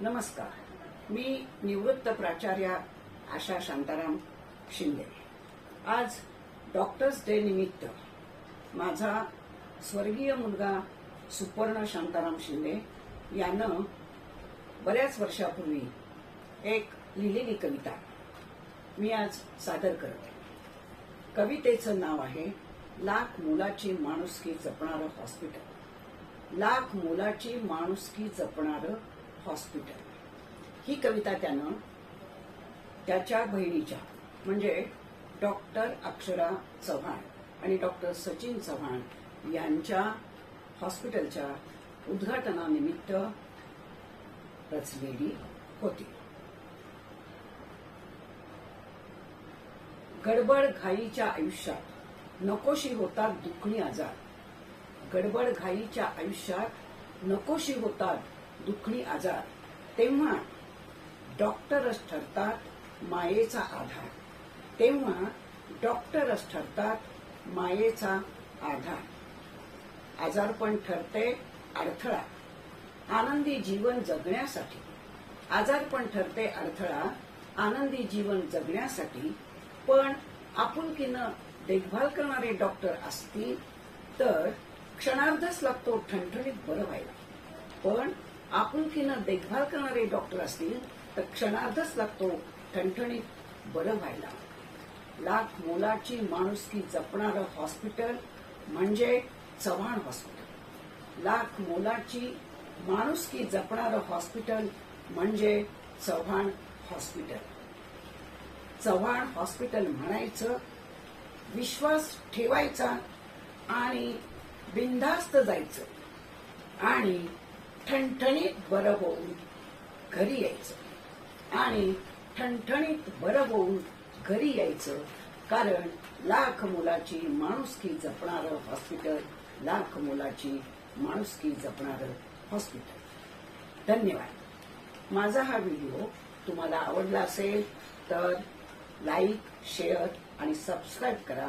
नमस्कार. मी निवृत्त प्राचार्या आशा शांताराम शिंदे. आज डॉक्टर्स डे निमित्त माझा स्वर्गीय मुलगा सुपर्ण शांताराम शिंदे यानं बऱ्याच वर्षापूर्वी एक लिहिलेली कविता मी आज सादर करते. कवितेचं नाव आहे लाख मुलाची माणुसकी जपणारं हॉस्पिटल लाख मुलाची माणुसकी जपणारं हॉस्पिटल. ही कविता त्यानं त्याच्या बहिणीच्या म्हणजे डॉक्टर अक्षरा चव्हाण आणि डॉक्टर सचिन चव्हाण यांच्या हॉस्पिटलच्या उद्घाटनानिमित्त रचलेली होती. गडबड घाईच्या आयुष्यात नकोशी होतात दुखणी आजार. गडबड घाईच्या आयुष्यात नकोशी होतात दुखणी आजार. तेव्हा डॉक्टरच ठरतात मायेचा आधार. तेव्हा डॉक्टरच ठरतात मायेचा आधार. आजारपण ठरते अडथळा. आनंदी जीवन जगण्यासाठी. आजारपण ठरते अडथळा आनंदी जीवन जगण्यासाठी. पण आपुलकीनं देखभाल करणारे डॉक्टर असतील तर क्षणार्धच लागतो ठणठणीत बरं व्हायला. पण आपुलकीनं देखभाल करणारे डॉक्टर असतील तर क्षणार्धच लागतो ठणठणीत बरं व्हायला. लाख मोलाची माणुसकी जपणारं हॉस्पिटल म्हणजे चव्हाण हॉस्पिटल. लाख मोलाची माणुसकी जपणारं हॉस्पिटल म्हणजे चव्हाण हॉस्पिटल. चव्हाण हॉस्पिटल म्हणायचं विश्वास ठेवायचा आणि बिनधास्त जायचं. आणि ठणठणीत बरं होऊन घरी यायचं. आणि ठणठणीत बरं होऊन घरी यायचं कारण लाख मुलाची माणुसकी जपणारं हॉस्पिटल लाख मुलाची माणुसकी जपणारं हॉस्पिटल धन्यवाद. माझा हा व्हिडिओ तुम्हाला आवडला असेल तर लाईक शेअर आणि सबस्क्राईब करा.